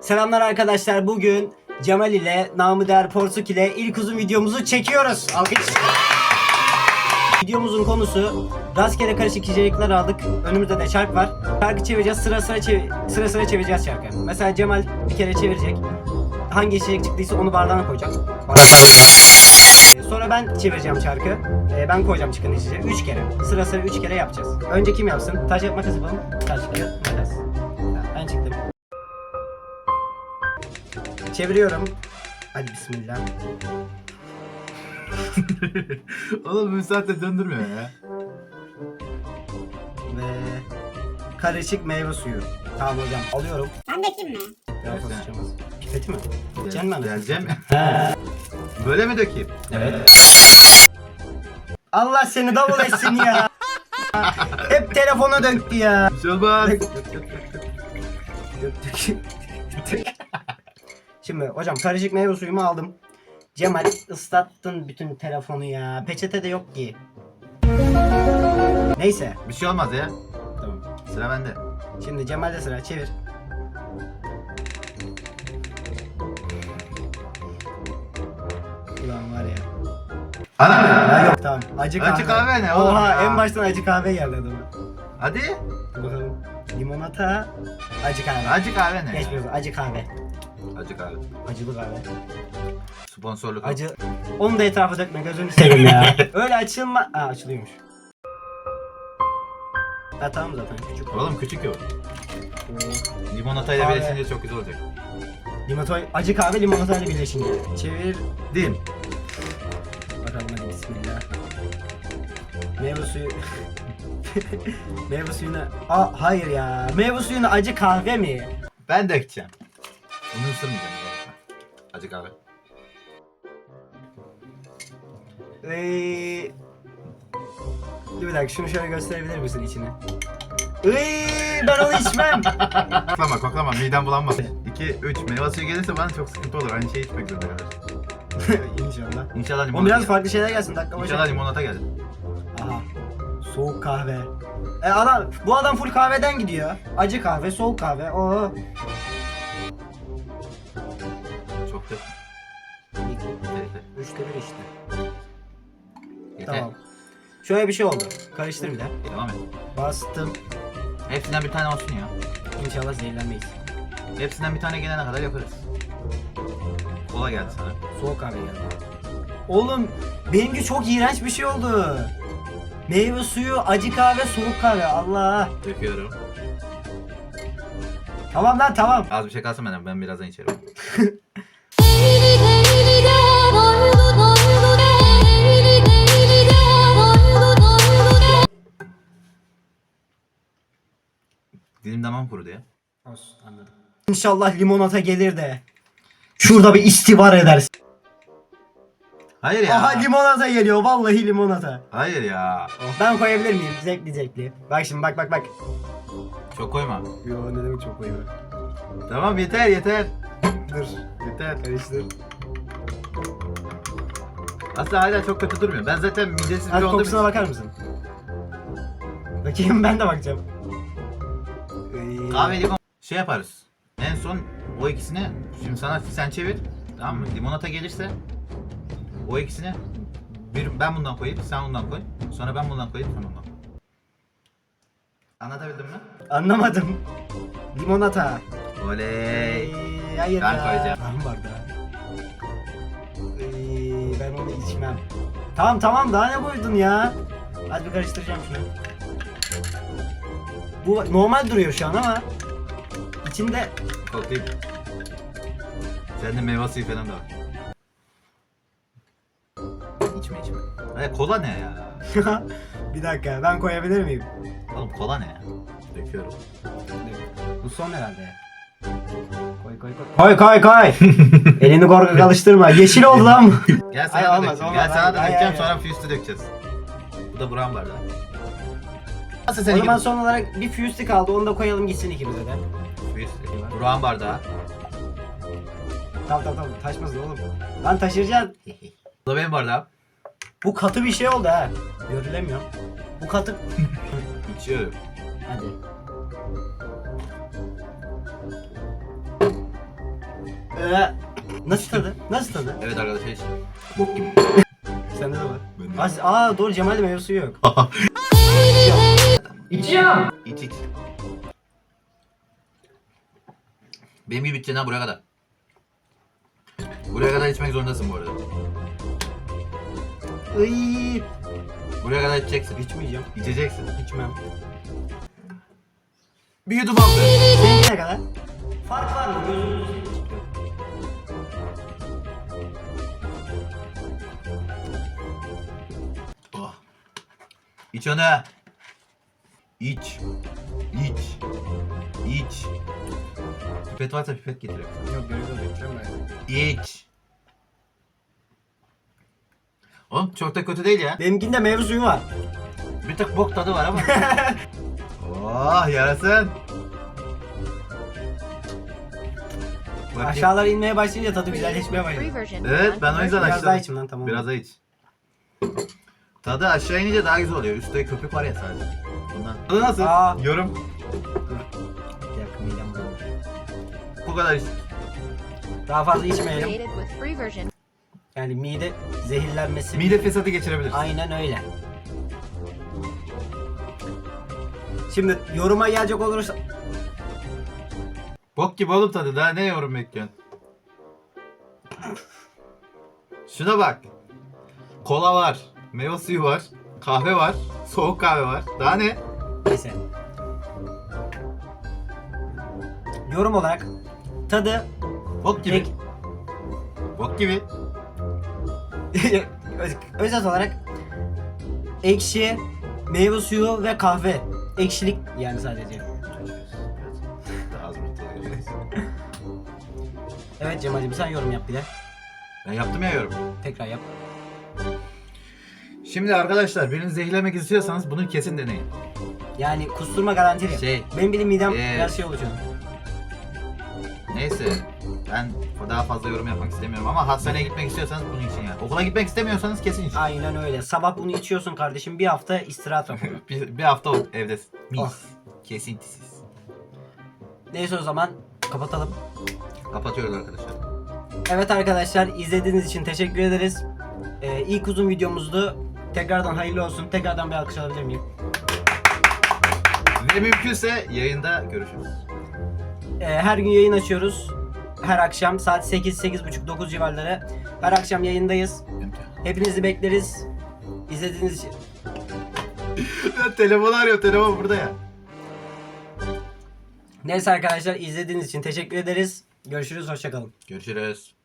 Selamlar arkadaşlar. Bugün Cemal ile namı değer Porsuk ile ilk uzun videomuzu çekiyoruz. Alkış. Videomuzun konusu rastgele karışık içerikler aldık. Önümüzde de çark var. Çarkı çevireceğiz. Sıra sıra çev- sıra sıra çevireceğiz çarkı. Mesela Cemal bir kere çevirecek. Hangi içerik çıktıysa onu bardağına koyacak. Sonra ben çevireceğim çarkı. Ee, ben koyacağım çıkan içeceği. Üç kere. Sıra sıra üç kere yapacağız. Önce kim yapsın? Taş yapmak yapalım. Taş kağıt Çeviriyorum. Hadi bismillah. Oğlum bir saatte döndürmüyor ya. Ve karışık meyve suyu. Tamam hocam alıyorum. Ben dökeyim mi? Biraz Evet, basacağım. Pipeti mi? Can mı anasını Geleceğim mi? He. Böyle mi dökeyim? Evet. Allah seni davul etsin ya. Hep telefona döktü ya. Bir şey olmaz. Dök, dök, dök, dök, dök. Dök, dök. Dök. Şimdi hocam karışık meyve suyumu aldım. Cemal ıslattın bütün telefonu ya. Peçete de yok ki. Neyse. Bir şey olmaz ya. Tamam. Sıra bende. Şimdi Cemal'de sıra çevir. Ulan var ya. Ana! Ha yok tamam. Acı kahve. Acı kahve ne oğlum Oha ya? en baştan acı kahve geldi adama. Hadi. Bakalım. Limonata, acı kahve. Acı kahve ne? ya? Geçmiyoruz. Acı kahve. Acı kahve. Acılı kahve. Sponsorluk. Acı. Onu da etrafa dökme gözünü seveyim ya. Öyle açılma. Aa açılıyormuş. Ha tamam zaten küçük. Oğlum küçük yok. Limonatayla Kahve. birleşince çok güzel olacak. Limonata, acı kahve limonatayla birleşince. Çevir. Dim. Bakalım hadi bismillah. Meyve suyu. Meyve suyuna... Aa hayır ya. Meyve suyuna acı kahve mi? Ben dökeceğim. Bunu ısırmayacağım. Acı kahve. Eee... Dur bir dakika şunu şöyle gösterebilir misin içine? Iiii ben onu içmem. Koklama koklama midem bulanmasın. 2, 3 meyve suyu gelirse bana çok sıkıntı olur. Aynı şeyi içmek zorunda kalır. İnşallah. İnşallah limonata O biraz farklı şeyler gelsin dakika başı. İnşallah limonata gelir. Aha. Soğuk kahve. E adam bu adam full kahveden gidiyor. Acı kahve, soğuk kahve. Oo. Çok yeter. Üçte bir işte. Yeter. Tamam. Şöyle bir şey oldu. Karıştır bir de. Devam et. Bastım. Hepsinden bir tane olsun ya. İnşallah zehirlenmeyiz. Hepsinden bir tane gelene kadar yaparız. Kola geldi sana. Soğuk kahve geldi. Oğlum benimki çok iğrenç bir şey oldu. Meyve suyu, acı kahve, soğuk kahve. Allah. Döküyorum. Tamam lan tamam. Az bir şey kalsın benden. Ben birazdan içerim. Damağım kurudu ya. Anladım. İnşallah limonata gelir de. Şurada bir istibar edersin. Hayır ya. Aha limonata geliyor. Vallahi limonata. Hayır ya. Ben koyabilir miyim? Zevkli zevkli. Bak şimdi bak bak bak. Çok koyma. Yo ne demek çok koyuyor. Tamam yeter yeter. Dur. Yeter. Karıştır. Aslında hala çok kötü durmuyor. Ben zaten midesiz Hadi biri olduğum kokusuna bakar mısın? Bakayım ben de bakacağım. Kahve limon. Şey yaparız. En son o ikisini şimdi sana sen çevir. Tamam mı? Limonata gelirse o ikisini bir ben bundan koyayım, sen bundan koy. Sonra ben bundan koyayım, sen bundan koy. Anlatabildim mi? Anlamadım. Limonata. Oley. Ee, hayır Ben ya. koyacağım. Tamam bardağı. Ee, ben onu içmem. Tamam tamam daha ne koydun ya? Hadi bir karıştıracağım şunu. Bu normal duruyor şu an ama içinde Koklayayım. Sende meyve suyu falan da var. İçme içme. Hayır kola ne ya? bir dakika ben koyabilir miyim? Oğlum kola ne ya? Döküyorum. Bu son herhalde. Koy koy koy. Koy koy koy. Elini korkak alıştırma. Yeşil oldu lan bu. Gel sana Ay, da olmaz, dökeceğim. olmaz. Gel sana da Ay, ay, dökeceğim ay, sonra füstü dökeceğiz. Bu da buram bardağı. Nasıl O senin zaman son olarak bir füstü kaldı. Onu da koyalım gitsin ikimize de. Buram bardağı. Tamam tamam tamam. Taşmasın oğlum. Lan taşıracaksın. Bu da benim bardağım. Bu katı bir şey oldu ha. Görülemiyor. Bu katı... İçiyorum. Hadi. Ee, nasıl tadı? Nasıl tadı? Evet arkadaşlar hiç. Bok gibi. Sende de var. Bende de As- Aa doğru Cemal'de meyve suyu yok. İçiyorum. İç iç. Benim gibi içeceksin ha buraya kadar. Buraya kadar içmek zorundasın bu arada. Iy, Buraya kadar içeceksin. içmeyeceğim. İçeceksin. İçmem. Bir yudum aldı. Seninki ne kadar? Fark var mı? Oh. İç onu. İç. İç. İç. Pipet varsa pipet getiriyorum. Yok gözünü içiyorum ben. İç. Oğlum çok da kötü değil ya. Benimkinde meyve suyu var. Bir tık bok tadı var ama. oh yarasın. Bakayım. Aşağılara inmeye başlayınca tadı güzelleşmeye başladı. Evet ben o yüzden Biraz aşağı. daha içim lan tamam. Biraz daha iç. Tadı aşağı inince daha güzel oluyor. Üstte köpük var ya sadece. Bundan. Tadı nasıl? Aa. Yorum. Bir dakika midem bulandı. Bu kadar iç. Daha fazla içmeyelim. Created with free version. Yani mide zehirlenmesi. Mide fesadı geçirebilir. Aynen öyle. Şimdi yoruma gelecek olursa Bok gibi oğlum tadı. Daha ne yorum bekliyorsun? Şuna bak. Kola var. Meyve suyu var. Kahve var. Soğuk kahve var. Daha ne? neyse. Yorum olarak tadı Bok gibi. ek, Bok gibi. öz- özet olarak ekşi, meyve suyu ve kahve. Ekşilik yani sadece. Daha az göreceğiz. Evet Cemal'cim sen yorum yap bir de. Ben yaptım ya yorum. Tekrar yap. Şimdi arkadaşlar birini zehirlemek istiyorsanız bunu kesin deneyin. Yani kusturma garantili. Şey, Benim bildiğim midem Ee, biraz şey olacak. Neyse ben daha fazla yorum yapmak istemiyorum ama hastaneye gitmek istiyorsanız bunun için yani. Okula gitmek istemiyorsanız kesin için. Aynen öyle. Sabah bunu içiyorsun kardeşim. Bir hafta istirahat raporu. bir, bir hafta o- evdesin. Mis. Oh. Kesintisiz. Neyse o zaman kapatalım. Kapatıyoruz arkadaşlar. Evet arkadaşlar izlediğiniz için teşekkür ederiz. Ee, ilk uzun videomuzdu. Tekrardan hayırlı olsun. Tekrardan bir alkış alabilir miyim? Ve mümkünse yayında görüşürüz. Ee, her gün yayın açıyoruz. Her akşam saat 8, 8.30, 9 civarları. Her akşam yayındayız. Hepinizi bekleriz. İzlediğiniz için telefon arıyor telefon burada ya. Neyse arkadaşlar izlediğiniz için teşekkür ederiz. Görüşürüz. Hoşçakalın. Görüşürüz.